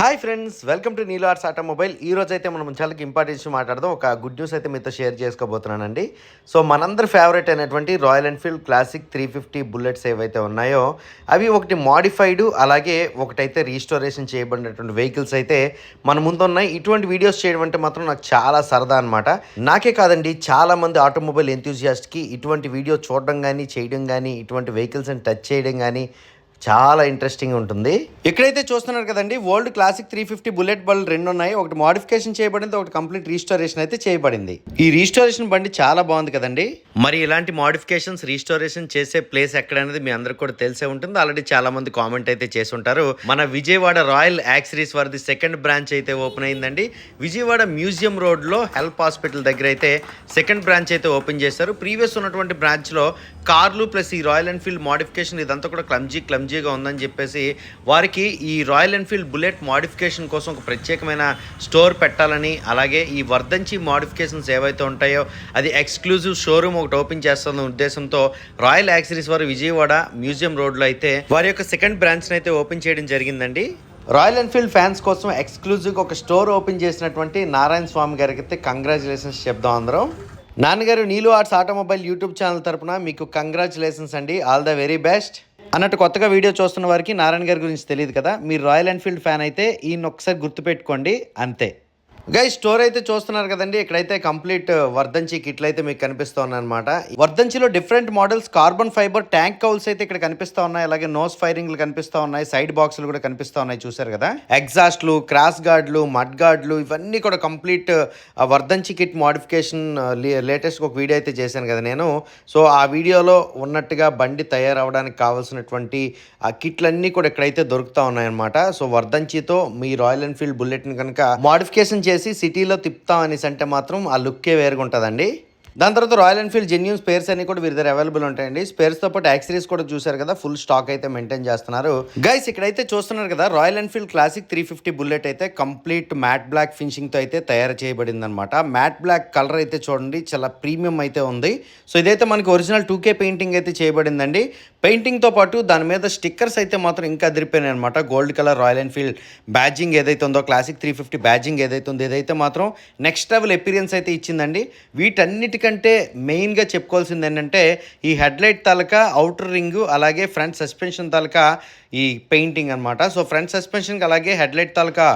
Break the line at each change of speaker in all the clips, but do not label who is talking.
Hi friends welcome to Neelo arts automobile ఈ రోజు అయితే మనం చాలా ఇంపార్టెన్స్ మాట్లాడదాం. ఒక గుడ్ న్యూస్ అయితే మీతో షేర్ చేసుకోబోతున్నానండి. సో మనందరి ఫేవరెట్ అయినటువంటి royal enfield classic three fifty bullets ఏవైతే ఉన్నాయో అవి ఒకటి మాడిఫైడ్ అలాగే ఒకటైతే రీస్టోరేషన్ చేయబడినటువంటి వెహికల్స్ అయితే మన ముందు ఉన్నాయి ఇటువంటి వీడియోస్ చేయడం అంటే మాత్రం నాకు చాలా సరదా అనమాట నాకే కాదండి చాలా మంది ఆటోమొబైల్ ఎంతూజియాస్ట్కి ఇటువంటి వీడియో చూడడం కానీ చేయడం కానీ ఇటువంటి వెహికల్స్ని టచ్ చేయడం కానీ చాలా ఇంట్రెస్టింగ్ ఉంటుంది. ఇక్కడైతే చూస్తున్నారు కదండి old Classic three fifty Bullet బల్ రెండు ఉన్నాయి. ఒకటి మోడిఫికేషన్ చేయబడింది ఒకటి కంప్లీట్ రీస్టోరేషన్ అయితే చేయబడింది. ఈ రీస్టోరేషన్ బండి చాలా బాగుంది కదండి. మరి ఇలాంటి మోడిఫికేషన్స్ రీస్టోరేషన్ చేసే ప్లేస్ ఎక్కడ అనేది మీ అందరికి కూడా తెలిసే ఉంటుంది. ఆల్రెడీ చాలా మంది కామెంట్ అయితే చేసి ఉంటారు. మన విజయవాడ రాయల్ యాక్సరీస్ వారిది సెకండ్ బ్రాంచ్ అయితే ఓపెన్ అయిందండి. విజయవాడ మ్యూజియం రోడ్లో హెల్ప్ హాస్పిటల్ దగ్గర అయితే సెకండ్ బ్రాంచ్ అయితే ఓపెన్ చేశారు. ప్రీవియస్ ఉన్నటువంటి బ్రాంచ్లో కార్లు ప్లస్ ఈ రాయల్ ఎన్ఫీల్డ్ మోడిఫికేషన్ ఇదంతా కూడా క్లమ్జీ మంచిగా ఉందని చెప్పేసి వారికి ఈ రాయల్ ఎన్ఫీల్డ్ బుల్లెట్ మోడిఫికేషన్ కోసం ఒక ప్రత్యేకమైన స్టోర్ పెట్టాలని అలాగే ఈ వర్ధంచి మాడిఫికేషన్స్ ఏవైతే ఉంటాయో అది ఎక్స్క్లూజివ్ షోరూమ్ ఒకటి ఓపెన్ చేస్తున్న ఉద్దేశంతో రాయల్ యాక్సరీస్ వారు విజయవాడ మ్యూజియం రోడ్లో అయితే వారి యొక్క సెకండ్ బ్రాంచ్ని అయితే ఓపెన్ చేయడం జరిగిందండి. రాయల్ ఎన్ఫీల్డ్ ఫ్యాన్స్ కోసం ఎక్స్క్లూజివ్గా ఒక స్టోర్ ఓపెన్ చేసినటువంటి నారాయణ స్వామి గారికి అయితే కంగ్రాచులేషన్స్ చెప్దాం అందరం. నాన్నగారు Neelu arts automobile YouTube channel తరపున మీకు కంగ్రాచులేషన్స్ అండి. All the very best. అన్నట్టు కొత్తగా వీడియో చూస్తున్న వారికి నారాయణ గారి గురించి తెలియదు కదా. మీరు రాయల్ ఎన్ఫీల్డ్ ఫ్యాన్ అయితే ఈయన ఒకసారి గుర్తుపెట్టుకోండి. అంతే. గై స్టోర్ అయితే చూస్తున్నారు కదండి. ఇక్కడైతే కంప్లీట్ uh, వర్ధంచి కిట్లు అయితే మీకు కనిపిస్తూ ఉన్నాయన్నమాట వర్ధంచిలో different models carbon fibre tank cowls అయితే ఇక్కడ కనిపిస్తూ ఉన్నాయి. అలాగే నోస్ ఫైరింగ్లు కనిపిస్తూ ఉన్నాయి. సైడ్ బాక్సులు కూడా కనిపిస్తూ ఉన్నాయి. చూసారు కదా? ఎగ్జాస్ట్లు క్రాస్ గార్డ్లు మడ్ గార్డ్లు ఇవన్నీ కూడా complete uh, Vardhanchi kit modification latest ఒక వీడియో అయితే చేశాను కదా నేను. సో ఆ వీడియోలో ఉన్నట్టుగా బండి తయారవడానికి కావాల్సినటువంటి ఆ కిట్లన్నీ కూడా ఇక్కడైతే దొరుకుతూ ఉన్నాయన్నమాట. సో వర్ధంచితో మీ రాయల్ ఎన్ఫీల్డ్ బుల్లెట్ని కనుక మోడిఫికేషన్ చేసి సిటీలో తిప్పుతాం అనేసి అంటే మాత్రం ఆ లుక్కే వేరుగా ఉంటుందండి దాని తర్వాత రాయల్ ఎన్ఫీల్డ్ జెన్యూన్ స్పేర్స్ అన్ని కూడా వీరి దగ్గర అవైలబుల్ ఉంటాయండి. స్పేర్స్తో పాటు యాక్సరీస్ కూడా చూశారు కదా ఫుల్ స్టాక్ అయితే మెయింటైన్ చేస్తున్నారు. గైస్ ఇక్కడైతే చూస్తున్నారు కదా Royal Enfield Classic three fifty Bullet అయితే కంప్లీట్ మ్యాట్ బ్లాక్ ఫినిషింగ్తో అయితే తయారు చేయబడింది అనమాట మ్యాట్ బ్లాక్ కలర్ అయితే చూడండి చాలా ప్రీమియం అయితే ఉంది. సో ఇదైతే మనకి ఒరిజినల్ టూ కే పెయింటింగ్ అయితే చేయబడిందండి. పెయింటింగ్తో పాటు దాని మీద స్టిక్కర్స్ అయితే మాత్రం ఇంకా అదిరిపోయినాయి అనమాట gold colour Royal Enfield badging ఏదైతే ఉందో క్లాసిక్ త్రీ ఫిఫ్టీ బ్యాజింగ్ ఏదైతే ఉందో ఏదైతే మాత్రం నెక్స్ట్ లెవెల్ ఎపీరియన్స్ అయితే ఇచ్చిందండి. వీటన్నిటికంటే మెయిన్గా చెప్పుకోవాల్సింది ఏంటంటే ఈ హెడ్లైట్ తాలూకా అవుటర్ రింగ్ అలాగే ఫ్రంట్ సస్పెన్షన్ తాలూకా ఈ పెయింటింగ్ అనమాట సో ఫ్రంట్ సస్పెన్షన్కి అలాగే హెడ్లైట్ తాలూకా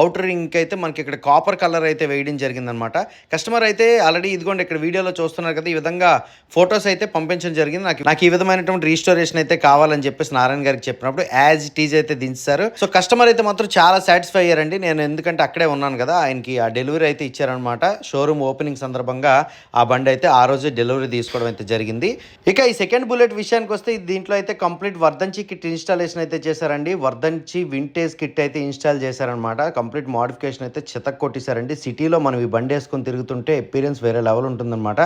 అవుటర్ రింగ్కి అయితే మనకి ఇక్కడ కాపర్ కలర్ అయితే వేయడం జరిగిందనమాట కస్టమర్ అయితే ఆల్రెడీ ఇదిగోండి ఇక్కడ వీడియోలో చూస్తున్నారు కదా ఈ విధంగా ఫొటోస్ అయితే పంపించడం జరిగింది. నాకు నాకు ఈ విధమైనటువంటి రీస్టోరేషన్ అయితే కావాలని చెప్పేసి నారాయణ గారికి చెప్పినప్పుడు యాజ్ ఇట్ ఈజ్ అయితే దించారు. సో కస్టమర్ అయితే మాత్రం చాలా సాటిస్ఫై అయ్యారండి. నేను ఎందుకంటే అక్కడే ఉన్నాను కదా ఆయనకి ఆ డెలివరీ అయితే ఇచ్చారనమాట షోరూమ్ ఓపెనింగ్ సందర్భంగా ఆ బండి అయితే ఆ రోజు డెలివరీ తీసుకోవడం అయితే జరిగింది. ఇక ఈ సెకండ్ బుల్లెట్ విషయానికి వస్తే దీంట్లో అయితే కంప్లీట్ వర్ధంచి కిట్ ఇన్స్టాలేషన్ అయితే చేశారండి. వర్ధంచి వింటేజ్ కిట్ అయితే ఇన్స్టాల్ చేశారనమాట కంప్లీట్ మోడిఫికేషన్ అయితే చితక్ కొట్టేశారండి. సిటీలో మనం ఈ బండి వేసుకొని తిరుగుతుంటే ఎపీరియన్స్ వేరే లెవెల్ ఉంటుందన్నమాట.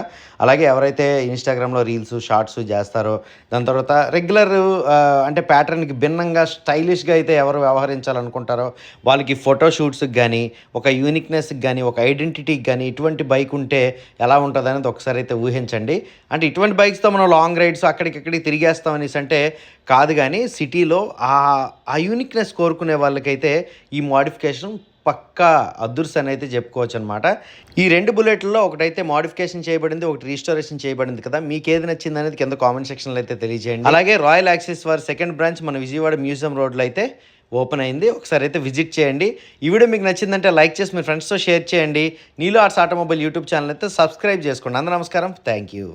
అలాగే ఎవరైతే ఇన్స్టాగ్రామ్లో రీల్స్ షార్ట్స్ చేస్తారో దాని తర్వాత రెగ్యులర్ అంటే ప్యాటర్న్కి భిన్నంగా స్టైలిష్గా అయితే ఎవరు వ్యవహరించాలనుకుంటారో వాళ్ళకి ఫోటో షూట్స్కి కానీ ఒక యూనిక్నెస్కి కానీ ఒక ఐడెంటిటీకి కానీ ఇటువంటి బైక్ ఉంటే ఎలా ఉంటుంది అనేది ఒకసారి అయితే ఊహించండి. అంటే ఇటువంటి బైక్స్తో మనం లాంగ్ రైడ్స్ అక్కడికి తిరిగేస్తాం అనేసి అంటే కాదు కానీ సిటీలో ఆ ఆ యూనిక్నెస్ కోరుకునే వాళ్ళకైతే ఈ మోడిఫికేషన్ పక్కా అదుర్స్ అని అయితే చెప్పుకోవచ్చు అనమాట ఈ రెండు బుల్లెట్లలో ఒకటైతే మోడిఫికేషన్ చేయబడింది ఒకటి రీస్టోరేషన్ చేయబడింది కదా. మీకు ఏది నచ్చింది అనేది కింద కామెంట్ సెక్షన్లో అయితే తెలియజేయండి. అలాగే రాయల్ యాక్సిస్ వారి సెకండ్ బ్రాంచ్ మన విజయవాడ మ్యూజియం రోడ్లో అయితే ఓపెన్ అయింది. ఒకసారి అయితే విజిట్ చేయండి. ఈ వీడియో మీకు నచ్చిందంటే లైక్ చేసి మీ ఫ్రెండ్స్తో షేర్ చేయండి. Neelo arts automobile YouTube channel అయితే సబ్స్క్రైబ్ చేసుకోండి. అందరూ నమస్కారం. Thank you